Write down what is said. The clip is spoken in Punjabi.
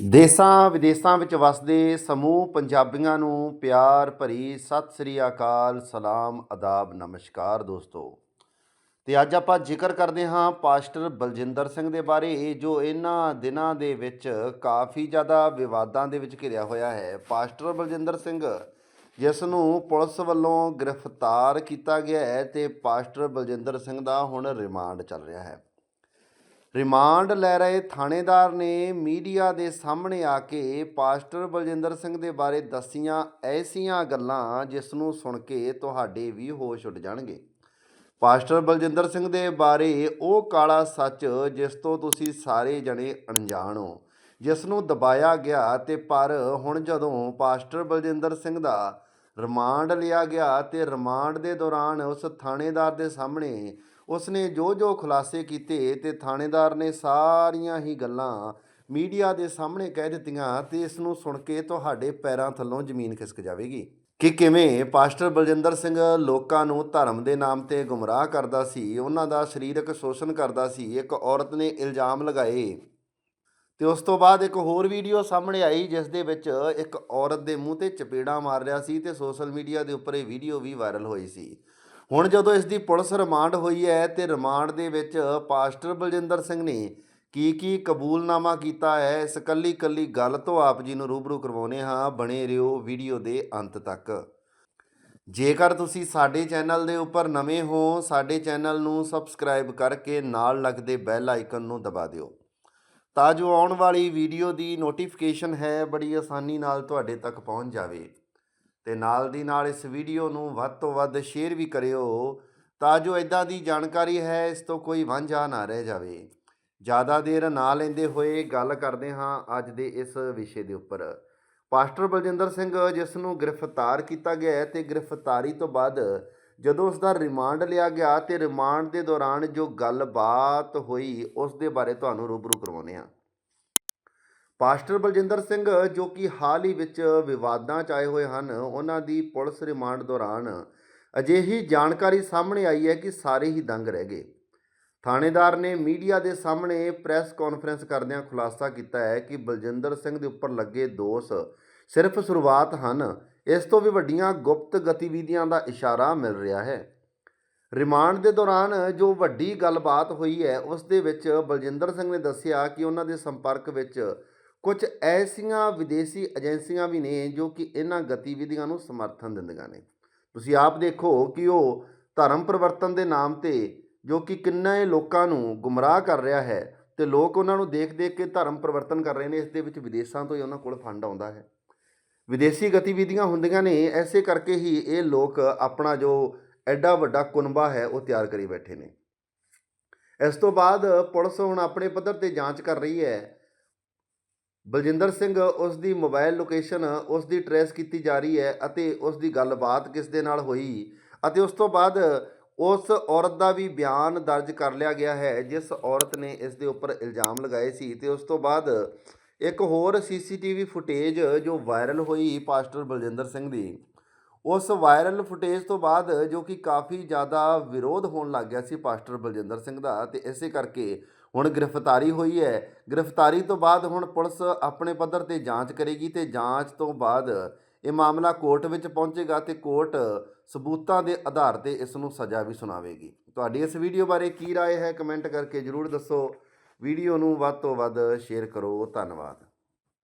ਦੇਸਾਂ ਵਿਦੇਸਾਂ ਵਿੱਚ ਵਸਦੇ ਸਮੂਹ ਪੰਜਾਬੀਆਂ ਨੂੰ ਪਿਆਰ ਭਰੀ ਸਤਿ ਸ੍ਰੀ ਅਕਾਲ, ਸਲਾਮ ਆਦਾਬ ਨਮਸਕਾਰ ਦੋਸਤੋ। ਤੇ ਅੱਜ ਆਪਾਂ ਜ਼ਿਕਰ ਕਰਦੇ ਹਾਂ ਪਾਸਟਰ ਬਲਜਿੰਦਰ ਸਿੰਘ ਦੇ ਬਾਰੇ, ਜੋ ਇਹਨਾਂ ਦਿਨਾਂ ਦੇ ਵਿੱਚ ਕਾਫੀ ਜ਼ਿਆਦਾ ਵਿਵਾਦਾਂ ਦੇ ਵਿੱਚ ਘਿਰਿਆ ਹੋਇਆ ਹੈ। ਪਾਸਟਰ ਬਲਜਿੰਦਰ ਸਿੰਘ, ਜਿਸ ਨੂੰ ਪੁਲਿਸ ਵੱਲੋਂ ਗ੍ਰਿਫਤਾਰ ਕੀਤਾ ਗਿਆ ਹੈ ਤੇ ਪਾਸਟਰ ਬਲਜਿੰਦਰ ਸਿੰਘ ਦਾ ਹੁਣ ਰਿਮਾਂਡ ਚੱਲ ਰਿਹਾ ਹੈ। ਰਿਮਾਂਡ ਲੈ ਰਹੇ ਥਾਣੇਦਾਰ ਨੇ ਮੀਡੀਆ ਦੇ ਸਾਹਮਣੇ ਆ ਕੇ ਪਾਸਟਰ ਬਲਜਿੰਦਰ ਸਿੰਘ ਦੇ ਬਾਰੇ ਦੱਸੀਆਂ ਐਸੀਆਂ ਗੱਲਾਂ ਜਿਸ ਨੂੰ ਸੁਣ ਕੇ ਤੁਹਾਡੇ ਵੀ ਹੋਸ਼ ਉੱਡ ਜਾਣਗੇ। ਪਾਸਟਰ ਬਲਜਿੰਦਰ ਸਿੰਘ ਦੇ ਬਾਰੇ ਉਹ ਕਾਲਾ ਸੱਚ ਜਿਸ ਤੋਂ ਤੁਸੀਂ ਸਾਰੇ ਜਣੇ ਅਣਜਾਣ ਹੋ, ਜਿਸ ਨੂੰ ਦਬਾਇਆ ਗਿਆ ਤੇ ਪਰ ਹੁਣ ਜਦੋਂ ਪਾਸਟਰ ਬਲਜਿੰਦਰ ਸਿੰਘ ਦਾ ਰਿਮਾਂਡ ਲਿਆ ਗਿਆ ਤੇ ਰਿਮਾਂਡ ਦੇ ਦੌਰਾਨ ਉਸ ਥਾਣੇਦਾਰ ਦੇ ਸਾਹਮਣੇ ਉਸਨੇ ਜੋ ਜੋ ਖੁਲਾਸੇ ਕੀਤੇ ਤੇ ਥਾਣੇਦਾਰ ਨੇ ਸਾਰੀਆਂ ਹੀ ਗੱਲਾਂ ਮੀਡੀਆ ਦੇ ਸਾਹਮਣੇ ਕਹਿ ਦਿੱਤੀਆਂ ਤੇ ਇਸ ਨੂੰ ਸੁਣ ਕੇ ਤੁਹਾਡੇ ਪੈਰਾਂ ਥੱਲੋਂ ਜ਼ਮੀਨ ਖਿਸਕ ਜਾਵੇਗੀ। ਕਿ ਕਿਵੇਂ ਪਾਸਟਰ ਬਲਜਿੰਦਰ ਸਿੰਘ ਲੋਕਾਂ ਨੂੰ ਧਰਮ ਦੇ ਨਾਮ ਤੇ ਗੁੰਮਰਾਹ ਕਰਦਾ ਸੀ, ਉਹਨਾਂ ਦਾ ਸਰੀਰਕ ਸ਼ੋਸ਼ਣ ਕਰਦਾ ਸੀ, ਇੱਕ ਔਰਤ ਨੇ ਇਲਜ਼ਾਮ ਲਗਾਏ ਤੇ ਉਸ ਤੋਂ ਬਾਅਦ ਇੱਕ ਹੋਰ ਵੀਡੀਓ ਸਾਹਮਣੇ ਆਈ, ਜਿਸ ਦੇ ਵਿੱਚ ਇੱਕ ਔਰਤ ਦੇ ਮੂੰਹ ਤੇ ਚਪੇੜਾ ਮਾਰ ਰਿਹਾ ਸੀ ਤੇ ਸੋਸ਼ਲ ਮੀਡੀਆ ਦੇ ਉੱਪਰ ਇਹ ਵੀਡੀਓ ਵੀ ਵਾਇਰਲ ਹੋਈ ਸੀ। ਹੁਣ ਜਦੋਂ ਇਸ ਦੀ ਪੁਲਿਸ ਰਿਮਾਂਡ ਹੋਈ ਹੈ ਤੇ ਰਿਮਾਂਡ ਦੇ ਵਿੱਚ ਪਾਸਟਰ ਬਲਜਿੰਦਰ ਸਿੰਘ ਨੇ ਕੀ ਕੀ ਕਬੂਲਨਾਮਾ ਕੀਤਾ ਹੈ, ਇਸ ਕੱਲੀ ਕੱਲੀ ਗੱਲ ਤੋਂ ਆਪ ਜੀ ਨੂੰ ਰੂਬਰੂ ਕਰਵਾਉਨੇ ਹਾਂ। ਬਣੇ ਰਹੋ ਵੀਡੀਓ ਦੇ ਅੰਤ ਤੱਕ। ਜੇਕਰ ਤੁਸੀਂ ਸਾਡੇ ਚੈਨਲ ਦੇ ਉੱਪਰ ਨਵੇਂ ਹੋ, ਸਾਡੇ ਚੈਨਲ ਨੂੰ ਸਬਸਕ੍ਰਾਈਬ ਕਰਕੇ ਨਾਲ ਲੱਗਦੇ ਬੈਲ ਆਈਕਨ ਨੂੰ ਦਬਾ ਦਿਓ। ਤਾਂ ਜੋ ਆਉਣ ਵਾਲੀ ਵੀਡੀਓ ਦੀ ਨੋਟੀਫਿਕੇਸ਼ਨ ਹੈ, ਬੜੀ ਆਸਾਨੀ ਨਾਲ ਤੁਹਾਡੇ ਤੱਕ ਪਹੁੰਚ ਜਾਵੇ। ਤੇ ਨਾਲ ਦੀ ਨਾਲ ਇਸ ਵੀਡੀਓ ਨੂੰ ਵੱਧ ਤੋਂ ਵੱਧ ਸ਼ੇਅਰ ਵੀ ਕਰਿਓ, ਤਾਂ ਜੋ ਇਦਾਂ ਦੀ ਜਾਣਕਾਰੀ ਹੈ, ਇਸ ਤੋਂ ਕੋਈ ਵਾਂਝਾ ਨਾ ਰਹਿ ਜਾਵੇ। ਜ਼ਿਆਦਾ ਦੇਰ ਨਾ ਲੈਂਦੇ ਹੋਏ ਗੱਲ ਕਰਦੇ ਹਾਂ ਅੱਜ ਦੇ ਇਸ ਵਿਸ਼ੇ ਦੇ ਉੱਪਰ। ਪਾਸਟਰ ਬਲਜਿੰਦਰ ਸਿੰਘ ਜਿਸ ਨੂੰ ਗ੍ਰਿਫਤਾਰ ਕੀਤਾ ਗਿਆ ਹੈ, ਤੇ ਗ੍ਰਿਫਤਾਰੀ ਤੋਂ ਬਾਅਦ ਜਦੋਂ ਉਸ ਦਾ ਰਿਮਾਂਡ ਲਿਆ ਗਿਆ ਤੇ ਰਿਮਾਂਡ ਦੇ ਦੌਰਾਨ ਜੋ ਗੱਲਬਾਤ ਹੋਈ ਉਸ ਦੇ ਬਾਰੇ ਤੁਹਾਨੂੰ ਰੂਬਰੂ ਕਰਵਾਉਂਦੇ ਹਾਂ। ਪਾਸਟਰ ਬਲਜਿੰਦਰ ਸਿੰਘ, ਜੋ ਕਿ ਹਾਲ ਹੀ ਵਿੱਚ ਵਿਵਾਦਾਂ 'ਚ ਆਏ ਹੋਏ ਹਨ, ਉਹਨਾਂ ਦੀ ਪੁਲਿਸ ਰਿਮਾਂਡ ਦੌਰਾਨ ਅਜਿਹੀ ਜਾਣਕਾਰੀ ਸਾਹਮਣੇ ਆਈ ਹੈ ਕਿ ਸਾਰੇ ਹੀ ਦੰਗ ਰਹਿ ਗਏ। ਥਾਣੇਦਾਰ ਨੇ ਮੀਡੀਆ ਦੇ ਸਾਹਮਣੇ ਪ੍ਰੈਸ ਕਾਨਫਰੰਸ ਕਰਦਿਆਂ ਖੁਲਾਸਾ ਕੀਤਾ ਹੈ ਕਿ ਬਲਜਿੰਦਰ ਸਿੰਘ ਦੇ ਉੱਪਰ ਲੱਗੇ ਦੋਸ਼ ਸਿਰਫ ਸ਼ੁਰੂਆਤ ਹਨ। ਇਸ ਤੋਂ ਵੀ ਵੱਡੀਆਂ ਗੁਪਤ ਗਤੀਵਿਧੀਆਂ ਦਾ ਇਸ਼ਾਰਾ ਮਿਲ ਰਿਹਾ ਹੈ। ਰਿਮਾਂਡ ਦੇ ਦੌਰਾਨ ਜੋ ਵੱਡੀ ਗੱਲਬਾਤ ਹੋਈ ਹੈ, ਉਸ ਦੇ ਵਿੱਚ ਬਲਜਿੰਦਰ ਸਿੰਘ ਨੇ ਦੱਸਿਆ ਕਿ ਉਹਨਾਂ ਦੇ ਸੰਪਰਕ ਵਿੱਚ ਕੁਝ ਐਸੀਆਂ ਵਿਦੇਸ਼ੀ ਏਜੰਸੀਆਂ ਵੀ ਨੇ ਜੋ ਕਿ ਇਹਨਾਂ ਗਤੀਵਿਧੀਆਂ ਨੂੰ ਸਮਰਥਨ ਦਿੰਦੀਆਂ ਨੇ। ਤੁਸੀਂ ਆਪ ਦੇਖੋ ਕਿ ਉਹ ਧਰਮ ਪਰਿਵਰਤਨ ਦੇ ਨਾਮ ਤੇ ਜੋ ਕਿ ਕਿੰਨੇ ਲੋਕਾਂ ਨੂੰ ਗੁੰਮਰਾਹ ਕਰ ਰਿਹਾ ਹੈ ਤੇ ਲੋਕ ਉਹਨਾਂ ਨੂੰ ਦੇਖ ਦੇਖ ਕੇ ਧਰਮ ਪਰਿਵਰਤਨ ਕਰ ਰਹੇ ਨੇ, ਇਸ ਦੇ ਵਿੱਚ ਵਿਦੇਸ਼ਾਂ ਤੋਂ ਹੀ ਉਹਨਾਂ ਕੋਲ ਫੰਡ ਆਉਂਦਾ ਹੈ। ਵਿਦੇਸ਼ੀ ਗਤੀਵਿਧੀਆਂ ਹੁੰਦੀਆਂ ਨੇ, ਐਸੇ ਕਰਕੇ ਹੀ ਇਹ ਲੋਕ ਆਪਣਾ ਜੋ ਐਡਾ ਵੱਡਾ ਕੁਨਬਾ ਹੈ, ਉਹ ਤਿਆਰ ਕਰੀ ਬੈਠੇ ਨੇ। ਇਸ ਤੋਂ ਬਾਅਦ ਪੁਲਿਸ ਹੁਣ ਆਪਣੇ ਪੱਧਰ ਤੇ ਜਾਂਚ ਕਰ ਰਹੀ ਹੈ। ਬਲਜਿੰਦਰ ਸਿੰਘ ਉਸ ਦੀ ਮੋਬਾਈਲ ਲੋਕੇਸ਼ਨ, ਉਸ ਦੀ ਟਰੇਸ ਕੀਤੀ ਜਾ ਰਹੀ ਹੈ ਅਤੇ ਉਸ ਦੀ ਗੱਲਬਾਤ ਕਿਸ ਦੇ ਨਾਲ ਹੋਈ ਅਤੇ ਉਸ ਤੋਂ ਬਾਅਦ ਉਸ ਔਰਤ ਦਾ ਵੀ ਬਿਆਨ ਦਰਜ ਕਰ ਲਿਆ ਗਿਆ ਹੈ, ਜਿਸ ਔਰਤ ਨੇ ਇਸ ਦੇ ਉੱਪਰ ਇਲਜ਼ਾਮ ਲਗਾਏ ਸੀ ਤੇ ਉਸ ਤੋਂ ਬਾਅਦ ਇੱਕ ਹੋਰ ਸੀਸੀਟੀਵੀ ਫੁਟੇਜ ਜੋ ਵਾਇਰਲ ਹੋਈ ਪਾਸਟਰ ਬਲਜਿੰਦਰ ਸਿੰਘ ਦੀ ਉਸ ਵਾਇਰਲ ਫੁਟੇਜ ਤੋਂ ਬਾਅਦ ਜੋ ਕਿ ਕਾਫੀ ਜ਼ਿਆਦਾ ਵਿਰੋਧ ਹੋਣ ਲੱਗ ਗਿਆ ਸੀ ਪਾਸਟਰ ਬਲਜਿੰਦਰ ਸਿੰਘ ਦਾ ਤੇ ਇਸੇ ਕਰਕੇ ਹੁਣ ਗ੍ਰਿਫਤਾਰੀ ਹੋਈ ਹੈ ਗ੍ਰਿਫਤਾਰੀ ਤੋਂ ਬਾਅਦ ਹੁਣ ਪੁਲਿਸ ਆਪਣੇ ਪੱਧਰ ਤੇ ਜਾਂਚ ਕਰੇਗੀ ਤੇ ਜਾਂਚ ਤੋਂ ਬਾਅਦ ਇਹ ਮਾਮਲਾ ਕੋਰਟ ਵਿੱਚ ਪਹੁੰਚੇਗਾ ਤੇ ਕੋਰਟ ਸਬੂਤਾਂ ਦੇ ਆਧਾਰ ਤੇ ਇਸ ਨੂੰ ਸਜ਼ਾ ਵੀ ਸੁਣਾਵੇਗੀ ਤੁਹਾਡੀ ਇਸ ਵੀਡੀਓ ਬਾਰੇ ਕੀ رائے ਹੈ ਕਮੈਂਟ ਕਰਕੇ ਜਰੂਰ ਦੱਸੋ ਵੀਡੀਓ ਨੂੰ ਵੱਧ ਤੋਂ ਵੱਧ ਸ਼ੇਅਰ ਕਰੋ। ਧੰਨਵਾਦ।